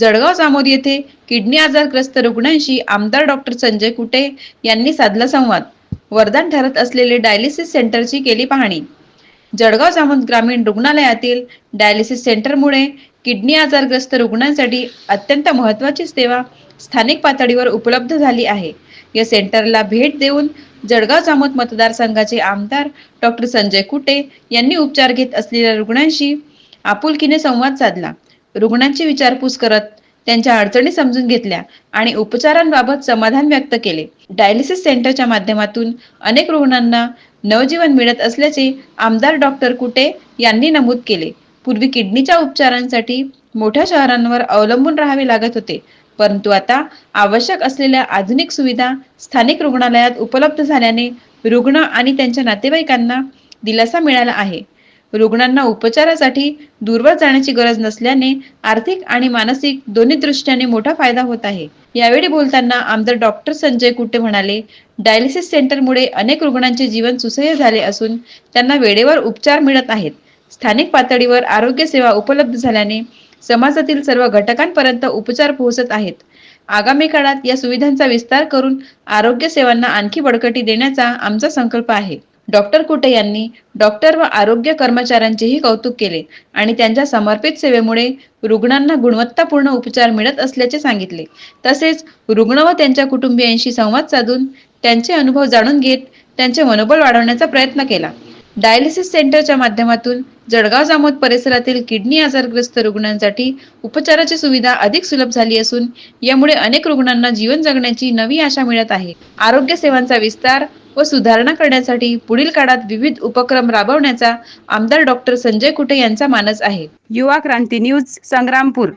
जळगाव जामोद येथे किडनी आजारग्रस्त रुग्णांशी आमदार डॉक्टर संजय कुटे यांनी साधला संवाद. वरदान ठरत असलेले डायलिसिस सेंटरची केली पाहणी. जळगाव जामोद ग्रामीण रुग्णालयातील डायलिसिस सेंटरमुळे किडनी आजारग्रस्त रुग्णांसाठी अत्यंत महत्त्वाची सेवा स्थानिक पातळीवर उपलब्ध झाली आहे. या सेंटरला भेट देऊन जळगाव जामोद मतदारसंघाचे आमदार डॉक्टर संजय कुटे यांनी उपचार घेत असलेल्या रुग्णांशी आपुलकीने संवाद साधला. रुग्णांची विचारपूस करत त्यांच्या अडचणी समजून घेतल्या आणि उपचारांबाबत समाधान व्यक्त केले. डायलिसिस सेंटरच्या माध्यमातून अनेक रुग्णांना नवजीवन मिळत असल्याचे आमदार डॉक्टर कुटे यांनी नमूद केले. पूर्वी किडनीच्या उपचारांसाठी मोठ्या शहरांवर अवलंबून राहावे लागत होते परंतु आता आवश्यक असलेल्या आधुनिक सुविधा स्थानिक रुग्णालयात उपलब्ध झाल्याने रुग्ण आणि त्यांच्या नातेवाईकांना दिलासा मिळाला आहे. रुग्णांना उपचारासाठी दूरवर जाण्याची गरज नसल्याने आर्थिक आणि मानसिक दोन्ही दृष्ट्याने मोठा फायदा होत आहे. यावेळी बोलताना आमदार डॉक्टर संजय कुटे म्हणाले डायलिसिस सेंटरमुळे अनेक रुग्णांचे जीवन सुसह्य झाले असून त्यांना वेळेवर उपचार मिळत आहेत. स्थानिक पातळीवर आरोग्य सेवा उपलब्ध झाल्याने समाजातील सर्व घटकांपर्यंत उपचार पोहोचत आहेत. आगामी काळात या सुविधांचा विस्तार करून आरोग्य सेवांना आणखी बळकटी देण्याचा आमचा संकल्प आहे. डॉक्टर कुटे यांनी डॉक्टर व आरोग्य कर्मचाऱ्यांचेही कौतुक केले आणि त्यांच्या समर्पित सेवेमुळे रुग्णांना गुणवत्तापूर्ण उपचार मिळत असल्याचे सांगितले. तसेच रुग्ण व त्यांच्या कुटुंबियांशी संवाद साधून त्यांचे अनुभव जाणून घेत त्यांचे मनोबल वाढवण्याचा प्रयत्न केला. डायलिसिस सेंटरच्या माध्यमातून जळगाव जामोद परिसरातील किडनी आजारग्रस्त रुग्णांसाठी उपचाराची सुविधा अधिक सुलभ झाली असून यामुळे अनेक रुग्णांना जीवन जगण्याची नवी आशा मिळत आहे. आरोग्य सेवांचा विस्तार व सुधारणा करण्यासाठी पुढील काळात विविध उपक्रम राबवण्याचा आमदार डॉक्टर संजय कुटे यांचा मानस आहे. युवा क्रांती न्यूज संग्रामपूर.